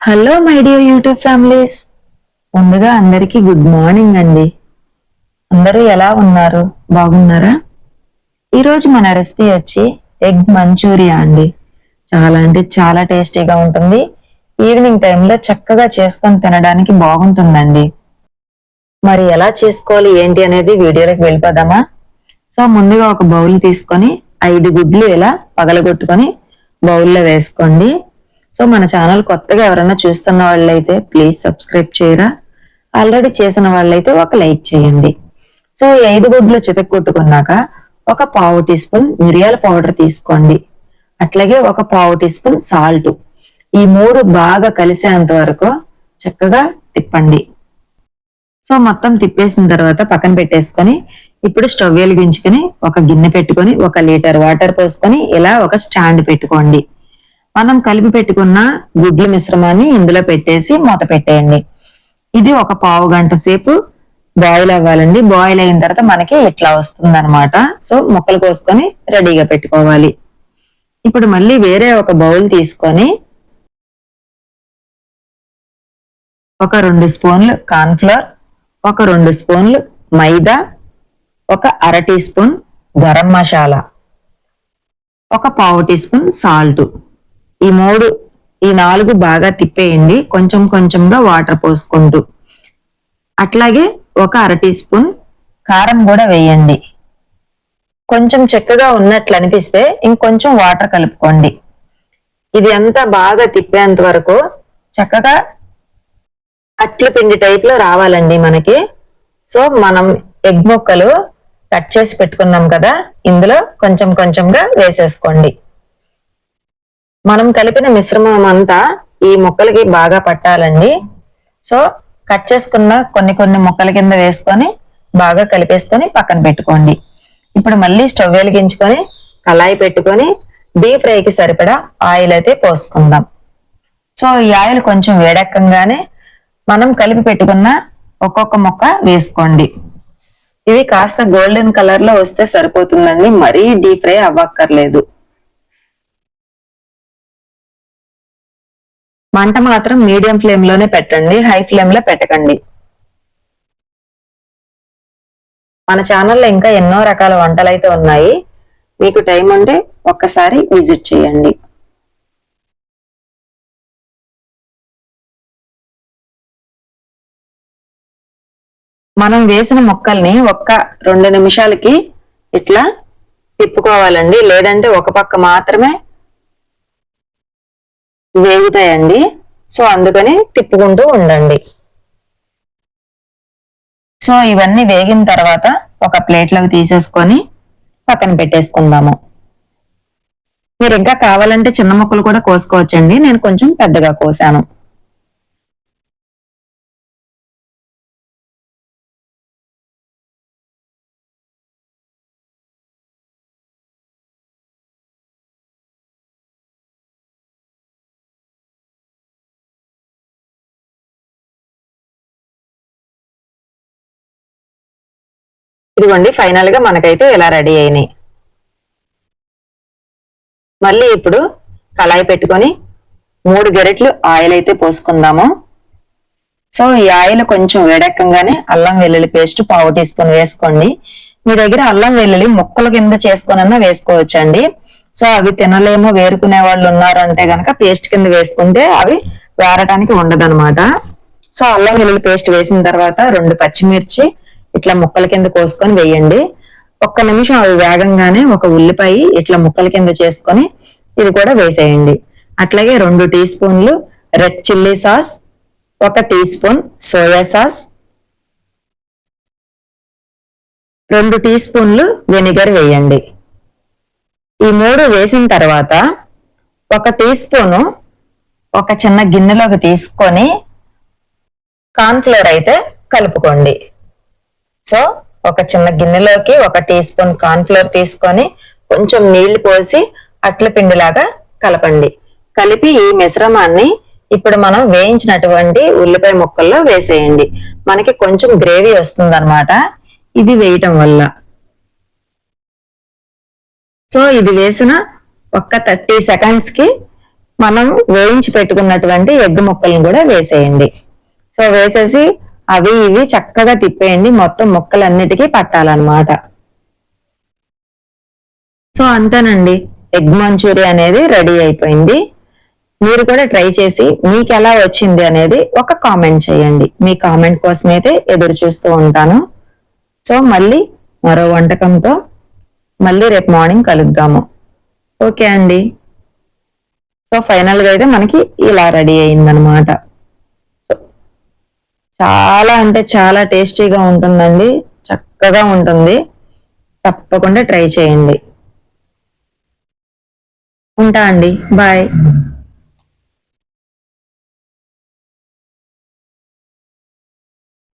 Hello my dear YouTube families ముందుగా అందరికీ good morning అండి. అందరూ ఎలా ఉన్నారు? బాగున్నారా? ఈరోజు మన రెసిపీ వచ్చి ఎగ్ మంచూరియా అండి. చాలా అంటే చాలా టేస్టీగా ఉంటుంది. ఈవినింగ్ టైంలో చక్కగా చేసుకొని తినడానికి బాగుంటుందండి. మరి ఎలా చేసుకోవాలి ఏంటి అనేది వీడియోలోకి వెళ్ళిపోదామా? సో ముందుగా ఒక బౌల్ తీసుకొని ఐదు గుడ్లు ఇలా పగలగొట్టుకొని బౌల్లో వేసుకోండి. సో మన ఛానల్ కొత్తగా ఎవరైనా చూస్తున్న వాళ్ళైతే ప్లీజ్ సబ్స్క్రైబ్ చేయరా. ఆల్రెడీ చేసిన వాళ్ళైతే ఒక లైక్ చేయండి. సో ఈ ఐదు గుడ్లు చితక్కొట్టుకున్నాక ఒక పావు టీ స్పూన్ మిరియాల పౌడర్ తీసుకోండి. అట్లాగే ఒక పావు టీ స్పూన్ సాల్ట్. ఈ మూడు బాగా కలిసేంత వరకు చక్కగా తిప్పండి. సో మొత్తం తిప్పేసిన తర్వాత పక్కన పెట్టేసుకొని ఇప్పుడు స్టవ్ వెలిగించుకొని ఒక గిన్నె పెట్టుకొని ఒక లీటర్ వాటర్ పోసుకొని ఇలా ఒక స్టాండ్ పెట్టుకోండి. మనం కలిపి పెట్టుకున్న గుడ్ల మిశ్రమాన్ని ఇందులో పెట్టేసి మూత పెట్టేయండి. ఇది ఒక పావు గంట సేపు బాయిల్ అవ్వాలండి. బాయిల్ అయిన తర్వాత మనకి ఇట్లా వస్తుంది సో ముక్కలు కోసుకొని రెడీగా పెట్టుకోవాలి. ఇప్పుడు మళ్ళీ వేరే ఒక బౌల్ తీసుకొని ఒక రెండు స్పూన్లు కార్న్ఫ్లోర్ ఒక రెండు స్పూన్లు మైదా ఒక అర టీ స్పూన్ గరం మసాలా ఒక పావు టీ స్పూన్ సాల్ట్. ఈ మూడు ఈ నాలుగు బాగా తిప్పేయండి. కొంచెం కొంచెంగా వాటర్ పోసుకుంటూ. అట్లాగే ఒక అర టీ స్పూన్ కారం కూడా వేయండి. కొంచెం చెక్కగా ఉన్నట్లు అనిపిస్తే ఇంకొంచెం వాటర్ కలుపుకోండి. ఇది అంతా బాగా తిప్పేంత వరకు చక్కగా అట్ల పిండి టైప్లో రావాలండి మనకి. సో మనం ఎగ్ ముక్కలు కట్ చేసి పెట్టుకున్నాం కదా ఇందులో కొంచెం కొంచెంగా వేసేసుకోండి. మనం కలిపిన మిశ్రమం అంతా ఈ ముక్కలకి బాగా పట్టాలండి. సో కట్ చేసుకున్న కొన్ని కొన్ని ముక్కల కింద వేసుకొని బాగా కలిపేసుకొని పక్కన పెట్టుకోండి. ఇప్పుడు మళ్ళీ స్టవ్ వెలిగించుకొని కళాయి పెట్టుకొని డీప్ ఫ్రైకి సరిపడా ఆయిల్ అయితే పోసుకుందాం. సో ఈ ఆయిల్ కొంచెం వేడెక్కంగానే మనం కలిపి పెట్టుకున్న ఒక్కొక్క ముక్క వేసుకోండి. ఇవి కాస్త గోల్డెన్ కలర్లో వస్తే సరిపోతుందండి. మరీ డీప్ ఫ్రై అవ్వక్కర్లేదు. మంట మాత్రం మీడియం ఫ్లేమ్లోనే పెట్టండి హై ఫ్లేమ్లో పెట్టకండి. మన ఛానల్లో ఇంకా ఎన్నో రకాల వంటలు అయితే ఉన్నాయి. మీకు టైం ఉంటే ఒక్కసారి విజిట్ చేయండి. మనం వేసిన మొక్కల్ని ఒక్క రెండు నిమిషాలకి ఇట్లా తిప్పుకోవాలండి. లేదంటే ఒక పక్క మాత్రమే వేగుతాయండి. సో అందుకని తిప్పుకుంటూ ఉండండి. సో ఇవన్నీ వేగిన తర్వాత ఒక ప్లేట్లోకి తీసేసుకొని పక్కన పెట్టేసుకుందాము. మీరు ఇంకా కావాలంటే చిన్న ముక్కలు కూడా కోసుకోవచ్చండి. నేను కొంచెం పెద్దగా కోసాను. ఇదిగోండి ఫైనల్గా మనకైతే ఇలా రెడీ అయినాయి. మళ్ళీ ఇప్పుడు కళాయి పెట్టుకొని మూడు గెరెట్లు ఆయిల్ అయితే పోసుకుందాము. సో ఈ ఆయిల్ కొంచెం వేడెక్కగానే అల్లం వెల్లుల్లి పేస్ట్ పావు టీ స్పూన్ వేసుకోండి. మీ దగ్గర అల్లం వెల్లుల్లి ముక్కల కింద చేసుకొనన్నా వేసుకోవచ్చండి. సో అవి తినలేమో వేరుకునే వాళ్ళు ఉన్నారంటే గనక పేస్ట్ కింద వేసుకుంటే అవి వేరటానికి ఉండదన్నమాట. సో అల్లం వెల్లుల్లి పేస్ట్ వేసిన తర్వాత రెండు పచ్చిమిర్చి ఇట్లా ముక్కల కింద కోసుకొని వేయండి. ఒక్క నిమిషం అవి వేగంగానే ఒక ఉల్లిపాయ ఇట్లా ముక్కల కింద చేసుకొని ఇది కూడా వేసేయండి. అట్లాగే రెండు టీ స్పూన్లు రెడ్ చిల్లీ సాస్ ఒక టీ స్పూన్ సోయా సాస్ రెండు టీ స్పూన్లు వెనిగర్ వేయండి. ఈ మూడు వేసిన తర్వాత ఒక టీ స్పూను ఒక చిన్న గిన్నెలోకి తీసుకొని కార్న్ఫ్లోర్ అయితే కలుపుకోండి. సో ఒక చిన్న గిన్నెలోకి ఒక టీ స్పూన్ కార్న్ఫ్లోర్ తీసుకొని కొంచెం నీళ్ళు పోసి అట్ల పిండిలాగా కలపండి. కలిపి ఈ మిశ్రమాన్ని ఇప్పుడు మనం వేయించినటువంటి ఉల్లిపాయ ముక్కల్లో వేసేయండి. మనకి కొంచెం గ్రేవీ వస్తుంది ఇది వేయటం వల్ల. సో ఇది వేసిన ఒక్క థర్టీ సెకండ్స్కి మనం వేయించి పెట్టుకున్నటువంటి ఎగ్ ముక్కలను కూడా వేసేయండి. సో వేసేసి అవి ఇవి చక్కగా తిప్పేయండి. మొత్తం ముక్కలన్నిటికీ పట్టాలన్నమాట. సో అంతేనండి. ఎగ్ మంచూరియా అనేది రెడీ అయిపోయింది. మీరు కూడా ట్రై చేసి మీకు ఎలా వచ్చింది అనేది ఒక కామెంట్ చేయండి. మీ కామెంట్ కోసం అయితే ఎదురు చూస్తూ ఉంటాను. సో మళ్ళీ మరో వంటకంతో మళ్ళీ రేపు మార్నింగ్ కలుద్దాము. ఓకే అండి. సో ఫైనల్గా అయితే మనకి ఇలా రెడీ అయిందనమాట చాలా అంటే చాలా టేస్టీగా ఉంటుందండి. చక్కగా ఉంటుంది. తప్పకుండా ట్రై చేయండి. ఉంటా అండి. బాయ్.